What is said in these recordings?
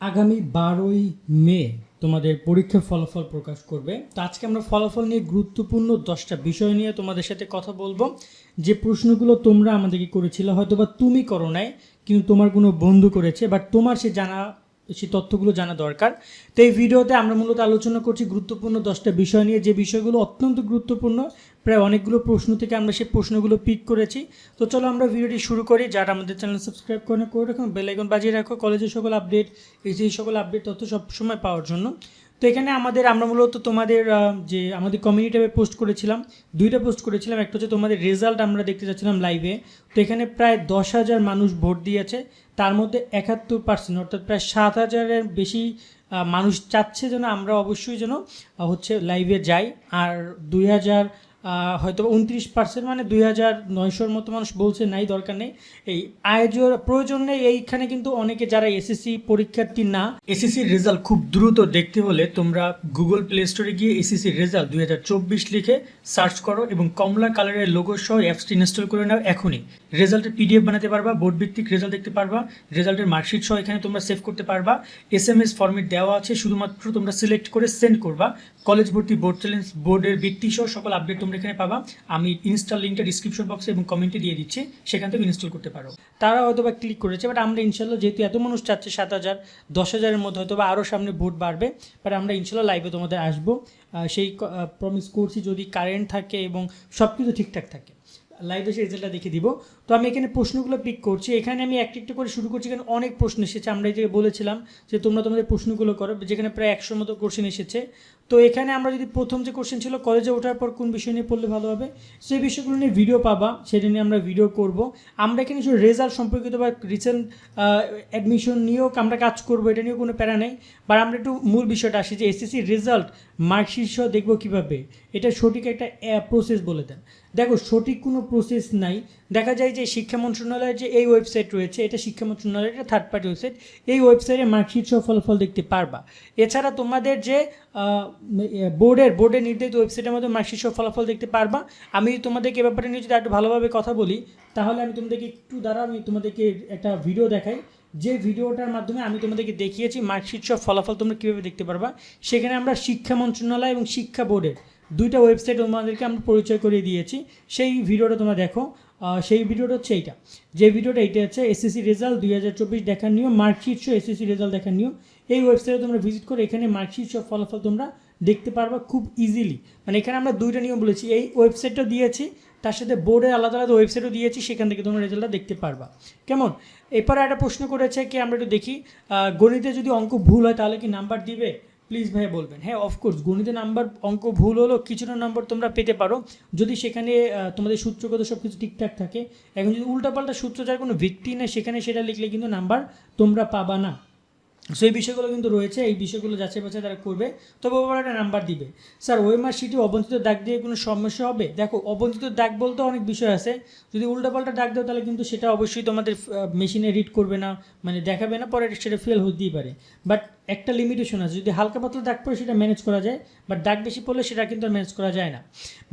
আগামী বারোই মে তোমাদের পরীক্ষার ফলাফল প্রকাশ করবে। তো আজকে আমরা ফলাফল নিয়ে গুরুত্বপূর্ণ দশটা বিষয় নিয়ে তোমাদের সাথে কথা বলব। যে প্রশ্নগুলো তোমরা আমাদেরকে করেছিল হয়তো বা তুমি করো নাই, কিন্তু তোমার কোনো বন্ধু করেছে বাট তোমার সে জানা সেই তথ্যগুলো জানা দরকার। তো এই ভিডিওতে আমরা মূলত আলোচনা করছি গুরুত্বপূর্ণ দশটা বিষয় নিয়ে। যে বিষয়গুলো অত্যন্ত গুরুত্বপূর্ণ, প্রায় অনেকগুলো প্রশ্ন থেকে আমরা সেই প্রশ্নগুলো পিক করেছি। তো চলো আমরা ভিডিওটি শুরু করি। যারা আমাদের চ্যানেল সাবস্ক্রাইব করে করে রাখুন বেলাইকন বাজিয়ে রাখো। কলেজের সকল আপডেট এই সকল আপডেট তথ্য সবসময় পাওয়ার জন্য। তো এখানে আমাদের, আমরা মূলত তোমাদের যে আমাদের কমিউনিটি পোস্ট করেছিলাম, দুইটা পোস্ট করেছিলাম। একটা হচ্ছে তোমাদের রেজাল্ট আমরা দেখতে যাচ্ছিলাম লাইভে তো এখানে প্রায় দশ হাজার মানুষ ভোট দিয়েছে। তার মধ্যে একাত্তর পার্সেন্ট অর্থাৎ প্রায় সাত হাজারের বেশি মানুষ চাচ্ছে যেন আমরা অবশ্যই যেন হচ্ছে লাইভে যাই। আর দুই হাজার হয়তো উনত্রিশ পার্সেন্ট মানে দুই হাজার নয়শোর মতো মানুষ বলছে, নাই, দরকার নেই। এই আয়োজন প্রয়োজন নেই, এইখানে কিন্তু অনেকে যারা এসএসসি পরীক্ষার্থী না, এসএসসির রেজাল্ট খুব দ্রুত দেখতে হলে তোমরা গুগল প্লে স্টোরে গিয়ে এসএসসির রেজাল্ট দুই হাজার চব্বিশ লিখে সার্চ করো এবং কমলা কালারের লোগো সহ অ্যাপসটি ইনস্টল করে নাও এখনই। রেজাল্টের পিডিএফ বানাতে পারবা বোর্ড ভিত্তিক রেজাল্ট দেখতে পারবা, রেজাল্টের মার্কশিট সহ এখানে তোমরা সেভ করতে পারবা। এস এম এস ফর্মেট দেওয়া আছে, শুধুমাত্র তোমরা সিলেক্ট করে সেন্ড করবা। কলেজ ভর্তি বোর্ড চ্যালেঞ্জ বোর্ডের ভিত্তি সহ সকল আপডেট তোমরা এখানে পাবা। আমি ইনস্টল লিঙ্কটা ডিসক্রিপশন বক্সে এবং কমেন্টে দিয়ে দিচ্ছি, সেখান থেকে ইনস্টল করতে পারো। তারা হয়তো বা ক্লিক করেছে বাট আমরা ইনশাল্লাহ যেহেতু এত মানুষ চাচ্ছে সাত হাজার, দশ হাজারের মধ্যে হয়তো বা আরও সামনে ভোট বাড়বে বাট আমরা ইনশাল্লাহ লাইভে তোমাদের আসব। সেই প্রমিস করছি যদি কারেন্ট থাকে এবং সব কিছু ঠিকঠাক থাকে। লাইভে সেই রেজাল্টটা দেখে দিব। তো আমি এখানে প্রশ্নগুলো পিক করছি। এখানে আমি একটা একটা করে শুরু করছি, কারণ অনেক প্রশ্ন এসেছে। আমরা এই যে বলেছিলাম যে তোমরা তোমাদের প্রশ্নগুলো করো, যেখানে প্রায় একশোর মতো কোশ্চেন এসেছে। তো এখানে আমরা যদি প্রথম যে কোশ্চেন ছিল কলেজে ওঠার পর কোন বিষয় নিয়ে পড়লে ভালো হবে, সেই বিষয়গুলো নিয়ে ভিডিও পাবা, সেটা নিয়ে আমরা ভিডিও করব। আমরা এখানে শুধু রেজাল্ট সম্পর্কিত বা রিসেন্ট অ্যাডমিশন নিয়েও আমরা কাজ করব, এটা নিয়েও কোনো প্যারা নেই। বা আমরা একটু মূল বিষয়টা আসি যে এসএসসি রেজাল্ট মার্কশিট সহ দেখব কীভাবে। এটা সঠিক একটা প্রসেস বলে দেন। দেখো, সঠিক কোনো প্রসেস নাই। দেখা যায় যে শিক্ষা মন্ত্রণালয়ের যে এই ওয়েবসাইট রয়েছে, এটা শিক্ষা মন্ত্রণালয়ের একটা থার্ড পার্টি ওয়েবসাইট এই ওয়েবসাইটে মার্কশিট সহ ফলাফল দেখতে পারবা। এছাড়া তোমাদের যে বোর্ডের বোর্ডের নির্ধারিত ওয়েবসাইটের মধ্যে মার্কশিট সহ ফলাফল দেখতে পারবা। আমি তোমাদেরকে এ ব্যাপারে নিয়ে যদি একটু ভালোভাবে কথা বলি, তাহলে আমি তোমাদেরকে একটু দ্বারা আমি তোমাদেরকে একটা ভিডিও দেখাই। যে ভিডিওটার মাধ্যমে আমি তোমাদেরকে দেখিয়েছি মার্কশিট সহ ফলাফল তোমরা কীভাবে দেখতে পারবা। সেখানে আমরা শিক্ষা মন্ত্রণালয় এবং শিক্ষা বোর্ডের দুইটা ওয়েবসাইট তোমাদেরকে আমরা পরিচয় করিয়ে দিয়েছি। সেই ভিডিওটা তোমরা দেখো। সেই ভিডিওটা হচ্ছে এইটা। যে ভিডিওটা এইটা হচ্ছে এসএসসি রেজাল্ট দুই হাজার চব্বিশ দেখার নিয়ম মার্কশিট সহ এসএসসি রেজাল্ট দেখার নিয়ম। এই ওয়েবসাইটে তোমরা ভিজিট করে এখানে মার্কশিট সহ ফলাফল তোমরা দেখতে পারবা খুব ইজিলি মানে এখানে আমরা দুইটা নিয়ম বলেছি। এই ওয়েবসাইটটা দিয়েছি, তার সাথে বোর্ডের আলাদা আলাদা ওয়েবসাইটও দিয়েছি, সেখান থেকে তোমরা রেজাল্টটা দেখতে পারবা। কেমন? এরপরে একটা প্রশ্ন করেছে কি, আমরা একটু দেখি। গণিতে যদি অঙ্ক ভুল হয় তাহলে কি নাম্বার দিবে? প্লিজ ভাই বলবেন। হ্যাঁ অফকোর্স গণিতে নাম্বার অঙ্ক ভুল হলো, কিছুটা নাম্বার তোমরা পেতে পারো। যদি সেখানে তোমাদের সূত্রগত সব কিছু ঠিকঠাক থাকে, এখন যদি উল্টাপাল্টা সূত্র যার কোনো ভিত্তি নেই, সেখানে সেটা লিখলে কিন্তু নাম্বার তোমরা পাবা না। সো এই বিষয়গুলো কিন্তু রয়েছে, এই বিষয়গুলো যাচাই বাছাই তারা করবে, তবে ওপর একটা নাম্বার দিবে। স্যার ওয়েমার শিটে অবঞ্চিত দাগ দিয়ে কোনো সমস্যা হবে? দেখো, অবঞ্চিত দাগ বলতে অনেক বিষয় আছে। যদি উল্টাপাল্টা দাগ দাও, তাহলে কিন্তু সেটা অবশ্যই তোমাদের মেশিনে রিড করবে না মানে দেখাবে না, পরে সেটা ফেল হতেই পারে। বাট একটা লিমিটেশন আছে। যদি হালকা পাতলা দাগ পড়ে সেটা ম্যানেজ করা যায় বাট দাগ বেশি পড়লে সেটা কিন্তু আর ম্যানেজ করা যায় না।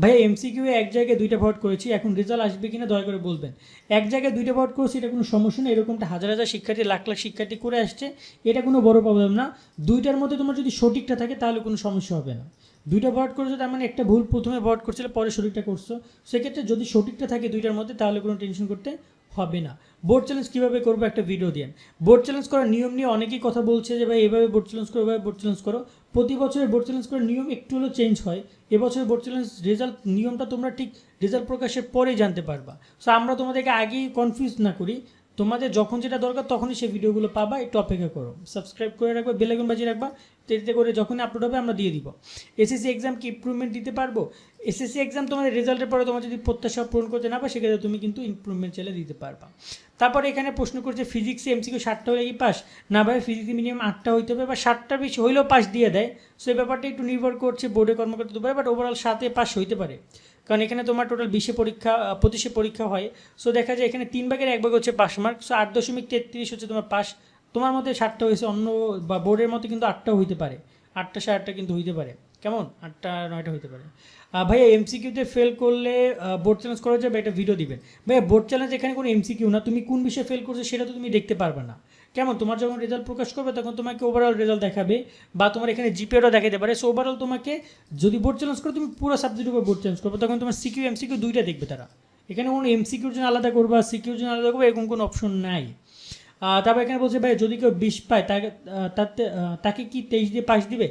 ভাইয়া এমসিকিউ এক জায়গায় দুইটা ভোট করেছি, এখন রেজাল্ট আসবে কিনা দয়া করে বলবেন। এক জায়গায় দুইটা ভোট করেছি, এটা কোনো সমস্যা নেই, এরকমটা হাজার হাজার শিক্ষার্থী, লাখ লাখ শিক্ষার্থী করে আসছে, এটা কোনো বড় প্রবলেম না। দুইটার মধ্যে তোমার যদি সঠিকটা থাকে, তাহলে কোনো সমস্যা হবে না। দুইটা ভোট করেছ, তার মানে একটা ভুল প্রথমে ভোট করছিলে, পরে সঠিকটা করছ। সেক্ষেত্রে যদি সঠিকটা থাকে দুইটার মধ্যে, তাহলে কোনো টেনশন করতে হবে না। বোর্ড চ্যালেঞ্জ কীভাবে করব একটা ভিডিও দিয়ে। বোর্ড চ্যালেঞ্জ করার নিয়ম নিয়ে অনেকেই কথা বলছে যে, ভাই, এভাবে বোর্ড চ্যালেঞ্জ করো, এভাবে বোর্ড চ্যালেঞ্জ করো। প্রতি বছরের বোর্ড চ্যালেঞ্জ করার নিয়ম একটু হলেও চেঞ্জ হয়। এবছরের বোর্ড চ্যালেঞ্জ রেজাল্ট নিয়মটা তোমরা ঠিক রেজাল্ট প্রকাশের পরেই জানতে পারবা। সো আমরা তোমাদেরকে আগেই কনফিউজ না করি। তোমাদের যখন যেটা দরকার তখনই সেই ভিডিওগুলো পাবা একটু অপেক্ষা করো। সাবস্ক্রাইব করে রাখবা বেলাগুন বাজিয়ে রাখবা, এতে করে যখনই আপলোড হবে আমরা দিয়ে দিব। এসএসসি এক্সাম কি ইমপ্রুভমেন্ট দিতে পারব? এসএসসি এক্সাম তোমাদের রেজাল্টের পরে তোমার যদি প্রত্যাশা পূরণ করতে না পারো, সেক্ষেত্রে তুমি কিন্তু ইমপ্রুভমেন্ট চাইলে দিতে পারবা। তারপরে এখানে প্রশ্ন করছে ফিজিক্সে এমসিকিউ ষাটটা হলে কি পাস না ভাই ফিজিক্সে মিনিমাম আটটা হইতে হবে, বা ষাটটার বেশি হইলেও পাস দিয়ে দেয়। সো এই ব্যাপারটা একটু নির্ভর করছে বোর্ডে কর্মকর্তা পারে বাট ওভারঅল সাতে পাস হইতে পারে। কারণ এখানে তোমার টোটাল বিশে পরীক্ষা পঁচিশে পরীক্ষা হয়। সো দেখা যায় এখানে তিন ভাগের এক ভাগ হচ্ছে পাস মার্ক সো আট দশমিক তেত্রিশ হচ্ছে তোমার পাস তোমার মধ্যে ষাটটা হয়েছে, অন্য বা বোর্ডের মতো কিন্তু আটটাও হইতে পারে। আটটা সাড়ে আটটা কিন্তু হইতে পারে। কেমন? আটটা নয়টা হইতে পারে। ভাইয়া এমসিকিউতে ফেল করলে বোর্ড চ্যালেঞ্জ করা যাবে? একটা ভিডিও দিবেন। ভাইয়া বোর্ড চ্যালেঞ্জ এখানে কোনো এমসিকিউ না। তুমি কোন বিষয়ে ফেল করছ সেটা তো তুমি দেখতে পারবে না। কেমন? তোমার যখন রেজাল্ট প্রকাশ করবে, তখন তোমাকে ওভারঅল রেজাল্ট দেখাবে বা তোমার এখানে জিপিএটা দেখাতে পারে। সো ওভারঅল তোমাকে যদি বোর্ড চ্যালেঞ্জ করো, তুমি পুরো সাবজেক্টের উপর বোর্ড চ্যালেঞ্জ করবে। তখন তোমার সিকিউ এমসিকিউ দুইটা দেখবে তারা। এখানে কোনো এমসিকিউর জন্য আলাদা করবা সিকিউর জন্য আলাদা করবে, এরকম কোনো অপশন নাই। তারপর এখানে বলছে, ভাই, যদি কেউ বিশ পায় তাকে তাতে তাকে কি তেইশ দিয়ে পাশ দিবে?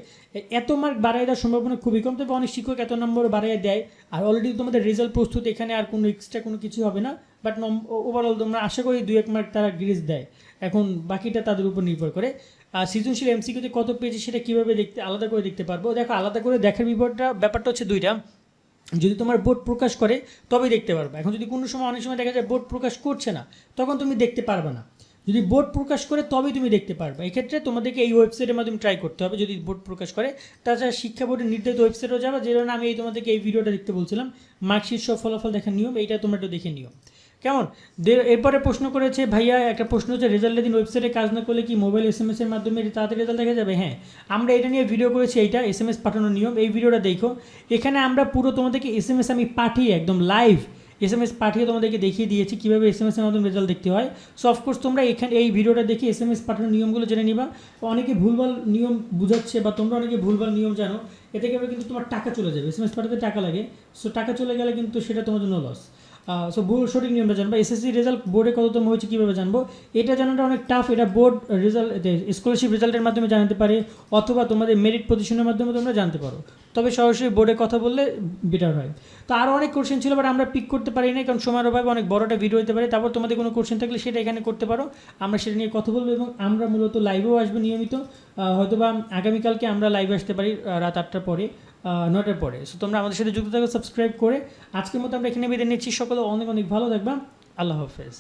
এত মার্ক বাড়াই দেওয়ার সম্ভাবনা খুবই কম। তবে অনেক শিক্ষক এত নম্বর বাড়াই দেয়। আর অলরেডি তোমাদের রেজাল্ট প্রস্তুত, এখানে আর কোনো এক্সট্রা কোনো কিছু হবে না। বাট ওভারঅল তোমরা আশা করি দুই এক মার্ক তারা গ্রেস দেয়। এখন বাকিটা তাদের উপর নির্ভর করে। আর সৃজনশীল এমসিকিউতে কত পেয়েছে সেটা কীভাবে দেখতে, আলাদা করে দেখতে পারব। দেখো, আলাদা করে দেখার বিপদটা, ব্যাপারটা হচ্ছে দুইটা। যদি তোমার বোর্ড প্রকাশ করে, তবেই দেখতে পারবে। এখন যদি কোনো সময় অনেক সময় দেখা যায় বোর্ড প্রকাশ করছে না, তখন তুমি দেখতে পারবে না। যদি বোর্ড প্রকাশ করে, তবেই তুমি দেখতে পারবে। এক্ষেত্রে তোমাদেরকে এই ওয়েবসাইটের মাধ্যমে ট্রাই করতে হবে। যদি বোর্ড প্রকাশ করে, তাছাড়া শিক্ষা বোর্ডের নির্ধারিত ওয়েবসাইটও যাবে। যে আমি এই তোমাদেরকে এই ভিডিওটা দেখতে বলছিলাম। মার্কশিট সব ফলাফল দেখার নিয়ম, এইটা তোমরা একটু দেখে নিও। কেমন? এরপরে প্রশ্ন করেছে, ভাইয়া, একটা প্রশ্ন হচ্ছে রেজাল্টের দিন ওয়েবসাইটে কাজ না করলে কি মোবাইল এস এম এর মাধ্যমে তাড়াতাড়ি রেজাল্ট দেখা যাবে? হ্যাঁ আমরা এটা নিয়ে ভিডিও করেছি, এইটা এস এম এস পাঠানোর নিয়ম। এই ভিডিওটা দেখো। এখানে আমরা পুরো তোমাদেরকে এস এম এস আমি পাঠিয়ে, একদম লাইভ এস এম এস পাঠিয়ে তোমাদেরকে দেখিয়ে দিয়েছি, কীভাবে এস এম এস এর মাধ্যমে রেজাল্ট দেখতে হয়। সো অফকোর্স তোমরা এখানে, এই ভিডিওটা দেখে এস এম এস পাঠানোর নিয়মগুলো জেনে নিবা। অনেকে ভুলভাল নিয়ম বুঝাচ্ছে বা তোমরা অনেকে ভুলভাল নিয়ম জানো। এতে কিন্তু তোমার টাকা চলে যাবে। এস এম এস পাঠাতে টাকা লাগে। সো টাকা চলে গেলে কিন্তু সেটা তোমার জন্য লস সো সঠিক নিয়মটা জানব। এসএসসি রেজাল্ট বোর্ডে কততম হয়েছে কীভাবে জানব? এটা জানাটা অনেক টাফ এটা বোর্ড রেজাল্ট স্কলারশিপ রেজাল্টের মাধ্যমে জানতে পারে, অথবা তোমাদের মেরিট পজিশনের মাধ্যমে তোমরা জানতে পারো। তবে সরাসরি বোর্ডে কথা বললে বেটার হয়। তো আরও অনেক কোশ্চেন ছিল বাট আমরা পিক করতে পারি না কারণ সময়ের অভাবে অনেক বড়টা ভিডিও হতে পারে। তারপর তোমাদের কোনো কোশ্চেন থাকলে সেটা এখানে করতে পারো। আমরা সেটা নিয়ে কথা বলব এবং আমরা মূলত লাইভেও আসব নিয়মিত। হয়তোবা আগামীকালকে আমরা লাইভে আসতে পারি রাত আটটার পরে। নটার পরে। সো তোমরা আমাদের সাথে যুক্ত থাকো সাবস্ক্রাইব করে। আজকের মতো আমরা এখানে বেঁধে নিচ্ছি। সকলে অনেক অনেক ভালো থাকবা। আল্লাহ হাফেজ।